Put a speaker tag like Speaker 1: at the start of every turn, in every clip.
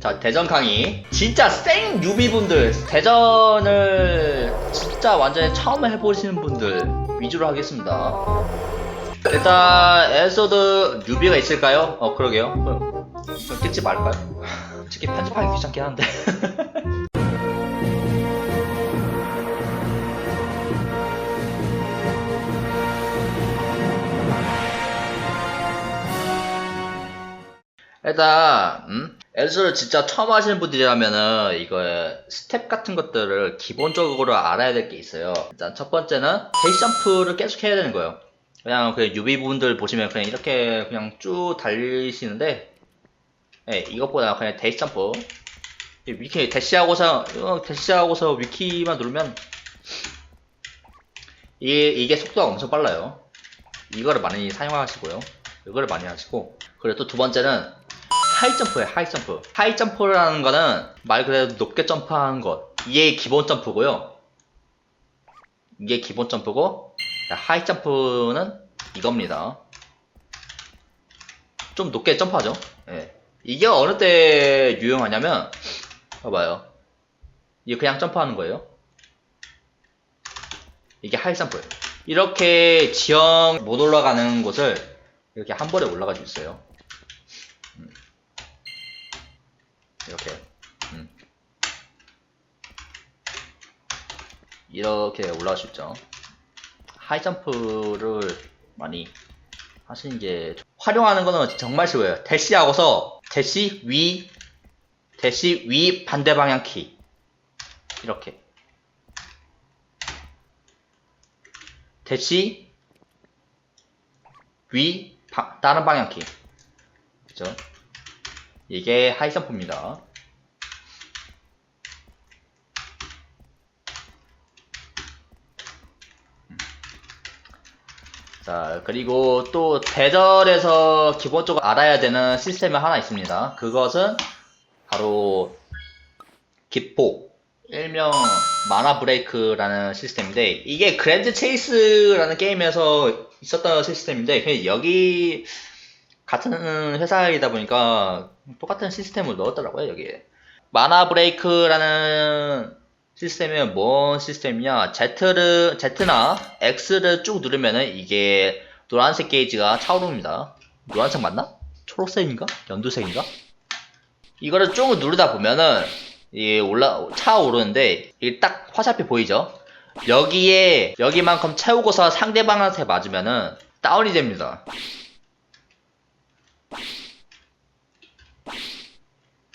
Speaker 1: 자, 대전 강의. 진짜 생 뉴비분들, 대전을 진짜 완전히 처음 해보시는 분들 위주로 하겠습니다. 일단, 에소드 뉴비가 있을까요? 어, 그러게요. 그럼, 그럼 찍지 말까요? 솔직히 편집하기 귀찮긴 한데. 일단 음? 에즈를 진짜 처음 하시는 분들이라면은 이거 스텝 같은 것들을 기본적으로 알아야 될 게 있어요. 일단 첫 번째는 베이스 점프를 계속 해야 되는 거예요. 그냥 그 유비 분들 보시면 그냥 이렇게 그냥 쭉 달리시는데 예, 이것보다 그냥 데이스 점프 이 위키 대시하고서 이거 대시하고서 위키만 누르면 이게, 이게 속도가 엄청 빨라요. 이거를 많이 사용하시고요. 이거를 많이 하시고 그리고 또 두 번째는 하이 점프예요. 하이 점프. 하이 점프라는 거는 말 그대로 높게 점프하는 것. 이게 기본 점프고요. 이게 기본 점프고 하이 점프는 이겁니다. 좀 높게 점프하죠. 예. 이게 어느 때 유용하냐면 봐봐요. 이게 그냥 점프하는 거예요. 이게 하이 점프. 이렇게 지형 못 올라가는 곳을 이렇게 한 번에 올라가 줄수 있어요. 음. 이렇게. 음. 이렇게 올라갈 수 있죠. 하이 점프를 많이 하시는 게 활용하는 거는 정말 쉬워요. 대시하고서 대시 위 대시 위 반대 방향 키 이렇게 대시 위 바- 다른 방향 키 그죠? 이게 하이 점프입니다. 자, 그리고 또 대절에서 기본적으로 알아야 되는 시스템이 하나 있습니다. 그것은 바로 기포, 일명 마나 브레이크라는 시스템인데 이게 그랜드 체이스라는 게임에서 있었던 시스템인데 여기 같은 회사이다 보니까 똑같은 시스템을 넣었더라고요 여기에 마나 브레이크라는 시스템은 뭔 시스템이냐 Z를 Z나 X를 쭉 누르면은 이게 노란색 게이지가 차오릅니다 노란색 맞나? 초록색인가? 연두색인가? 이거를 쭉 누르다 보면은 이 올라 차오르는데 이게 딱 화살표 보이죠? 여기에 여기만큼 채우고서 상대방한테 맞으면은 다운이 됩니다.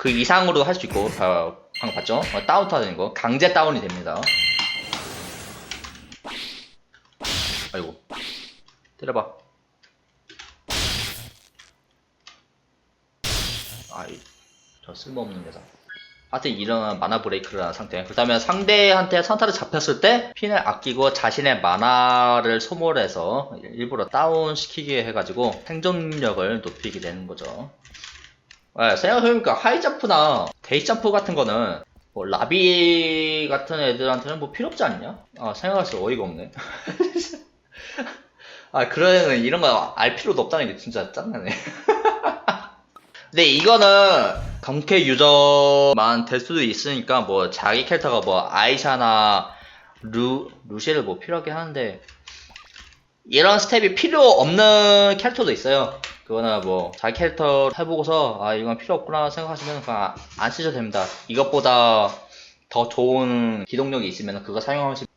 Speaker 1: 그 이상으로 할 수 있고 바- 방금 봤죠? 어, 다운 타는 거 강제 다운이 됩니다. 아이고 때려봐. 아이 저 쓸모없는 녀석. 하여튼 이런 마나 브레이크라는 상태. 그렇다면 상대한테 선타를 잡혔을 때 핀을 아끼고 자신의 마나를 소모해서 일부러 다운 시키게 해가지고 생존력을 높이게 되는 거죠. 네, 생각해보니까 하이점프나 데이점프 같은 거는 뭐 라비 같은 애들한테는 뭐 필요 없지 않냐? 아, 생각할수록 어이가 없네. 아, 애는 이런 거 알 필요도 없다는 게 진짜 짜증나네. 근데 이거는 검캐 유저만 될 수도 있으니까 뭐 자기 캐릭터가 뭐 아이샤나 루 루시를 뭐 필요하게 하는데 이런 스텝이 필요 없는 캐릭터도 있어요. 그거는 뭐 자기 캐릭터 해보고서 아 이건 필요 없구나 생각하시면 그냥 안 쓰셔도 됩니다. 이것보다 더 좋은 기동력이 있으면 그거 사용하시면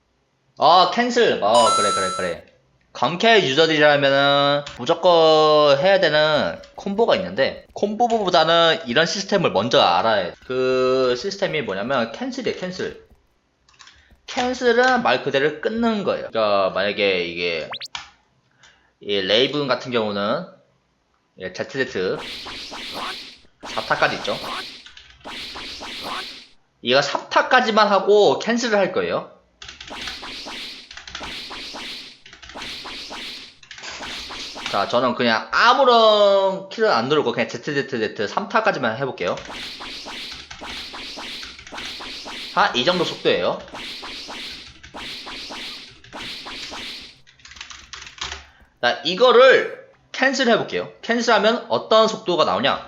Speaker 1: 아 캔슬 아 그래 그래 그래 광캐 유저들이라면은 무조건 해야 되는 콤보가 있는데 콤보보다는 이런 시스템을 먼저 알아야 돼. 그 시스템이 뭐냐면 캔슬이에요 캔슬 캔슬은 말 그대로 끊는 거예요 그러니까 만약에 이게 이 레이븐 같은 경우는 예, ZZ 4타까지 있죠 얘가 3타까지만 하고 캔슬을 할 거예요 자, 저는 그냥 아무런 키를 안 누르고 그냥 ZZZ 3타까지만 해볼게요. 한 이 정도 속도예요. 자, 이거를 캔슬 해볼게요. 캔슬하면 어떤 속도가 나오냐?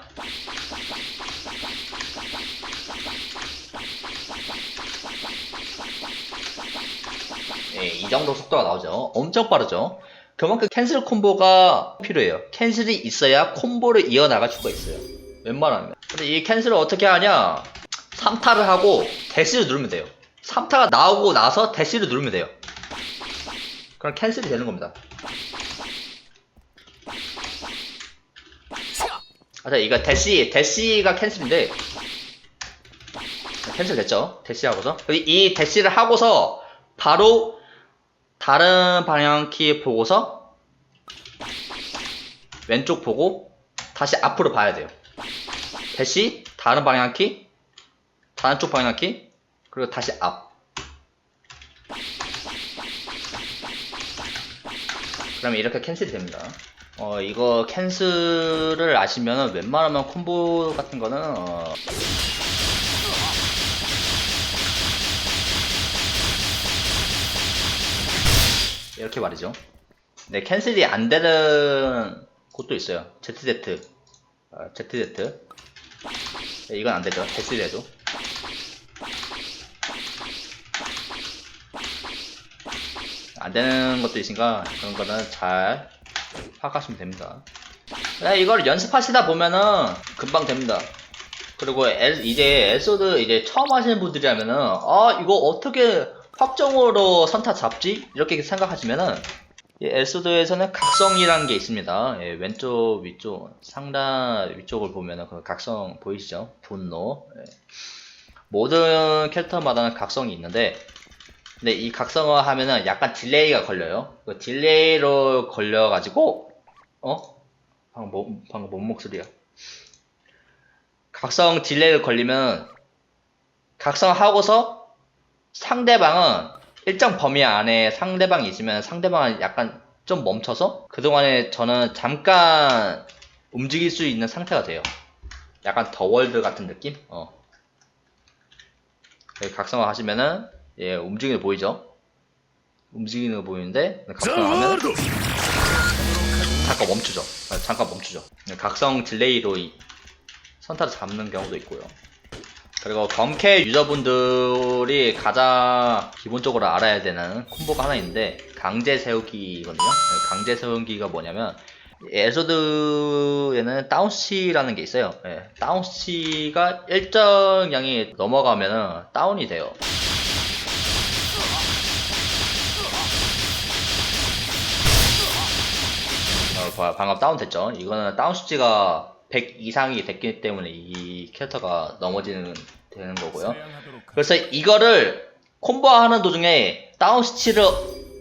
Speaker 1: 네, 이 정도 속도가 나오죠. 엄청 빠르죠. 그만큼 캔슬 콤보가 필요해요. 캔슬이 있어야 콤보를 이어나갈 수가 있어요. 웬만하면. 근데 이 캔슬을 어떻게 하냐? 3타를 하고 대시를 누르면 돼요. 3타가 나오고 나서 대시를 누르면 돼요. 그럼 캔슬이 되는 겁니다. 아, 자, 이거 대시, 대시가 캔슬인데, 캔슬 됐죠? 대시하고서. 이 대시를 하고서, 바로, 다른 방향 키 보고서, 왼쪽 보고, 다시 앞으로 봐야 돼요. 대시, 다른 방향 키, 다른 쪽 방향 키, 그리고 다시 앞. 그러면 이렇게 캔슬이 됩니다. 어, 이거 캔슬을 아시면은 웬만하면 콤보 같은 거는, 어, 이렇게 말이죠. 네, 캔슬이 안 되는 곳도 있어요. ZZ. 어, ZZ. 네, 이건 안 되죠. ZZ도. 안 되는 것도 있으니까 그런 거는 잘 파악하시면 됩니다. 네, 이걸 연습하시다 보면은 금방 됩니다. 그리고 엘- 이제 에소드 이제 처음 하시는 분들이라면은 아 이거 어떻게 확정으로 선타 잡지 이렇게 생각하시면은 이 엘소드에서는 각성이라는 게 있습니다. 예, 왼쪽 위쪽 상단 위쪽을 보면은 그 각성 보이시죠? 분노 예. 모든 캐릭터마다는 각성이 있는데 근데 이 각성을 하면은 약간 딜레이가 걸려요. 그 딜레이로 걸려가지고 어? 방금 뭐, 방금 뭔 목소리야? 각성 딜레이가 걸리면 각성하고서 상대방은 일정 범위 안에 상대방이 있으면 상대방은 약간 좀 멈춰서 그동안에 저는 잠깐 움직일 수 있는 상태가 돼요. 약간 더 월드 같은 느낌? 어. 네, 각성을 하시면은 예, 움직이는 거 보이죠? 움직이는 거 보이는데 각성하면 잠깐 멈추죠. 아, 잠깐 멈추죠. 네, 각성 딜레이로 이 선타를 잡는 경우도 있고요. 그리고 검캐 유저분들이 가장 기본적으로 알아야 되는 콤보가 하나 있는데 강제 세우기거든요. 네, 강제 세우기가 뭐냐면 에소드에는 다운시라는 게 있어요. 예, 다운시가 일정량이 넘어가면은 다운이 돼요. 어, 봐, 방금 다운 됐죠? 이거는 다운 수치가 100 이상이 됐기 때문에 이 캐릭터가 넘어지는 되는 거고요. 그래서 이거를 콤보하는 도중에 다운 수치를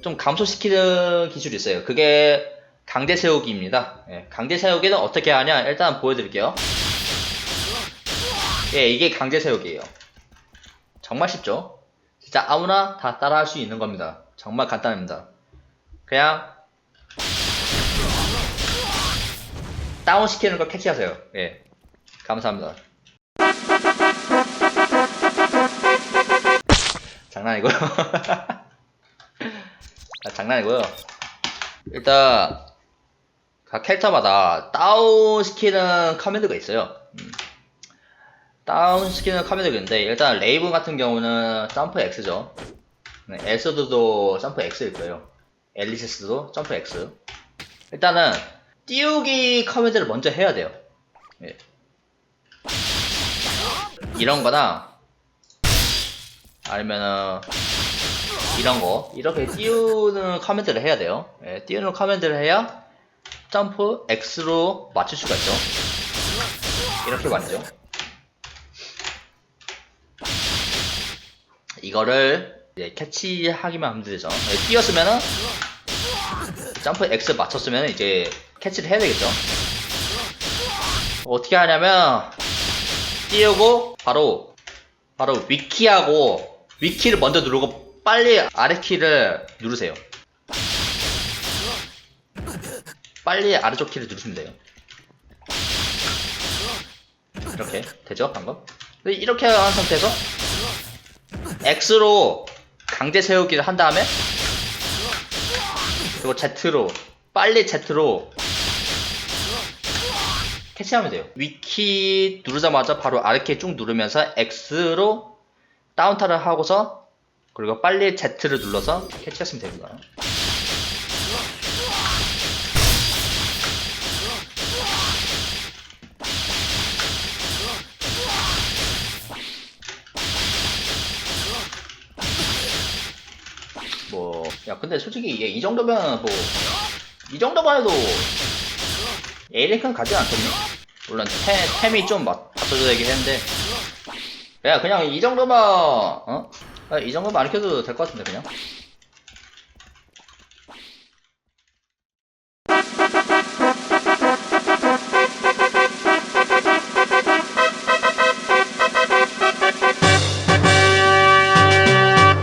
Speaker 1: 좀 감소시키는 기술이 있어요. 그게 강제 세우기입니다. 예, 강제 세우기는 어떻게 하냐? 일단 보여드릴게요. 예, 이게 강제 세우기예요. 정말 쉽죠? 진짜 아무나 다 따라할 수 있는 겁니다. 정말 간단합니다. 그냥 다운 시키는 거 캐치하세요. 예. 감사합니다. 장난이고요. 아, 장난이고요. 일단 각 캐릭터마다 다운 시키는 커맨드가 있어요. 음. 다운 시키는 커맨드가 있는데 일단 레이븐 같은 경우는 점프 X죠. 네, 에스드도 점프 X일 거예요. 엘리시스도 점프 X. 일단은 띄우기 커맨드를 먼저 해야 돼요. 예. 이런 거나 아니면은 이런 거 이렇게 띄우는 커맨드를 해야 돼요. 예, 띄우는 커맨드를 해야 점프 X로 맞출 수가 있죠. 이렇게 말이죠. 이거를 캐치하기만 하면 되죠. 예, 띄었으면은 점프 X 맞췄으면 이제 캐치를 해야 되겠죠. 어떻게 하냐면 띄우고 바로 바로 위키하고 위키를 먼저 누르고 빨리 아래 키를 누르세요. 빨리 아래쪽 키를 누르시면 돼요. 이렇게 되죠 방금? 이렇게 한 상태에서 X로 강제 세우기를 한 다음에 그리고 Z로 빨리 Z로 캐치하면 돼요. 위키 누르자마자 바로 아래키 쭉 누르면서 X로 다운타를 하고서 그리고 빨리 Z를 눌러서 캐치하시면 됩니다. 근데 솔직히 이게 이 정도면 뭐, 이 정도만 해도 A랭크는 가지 않겠니? 물론 템, 템이 좀 맞- 받쳐줘야 되긴 했는데 야 그냥 이 정도만 어? 아, 이 정도만 안 켜도 될 것 같은데 그냥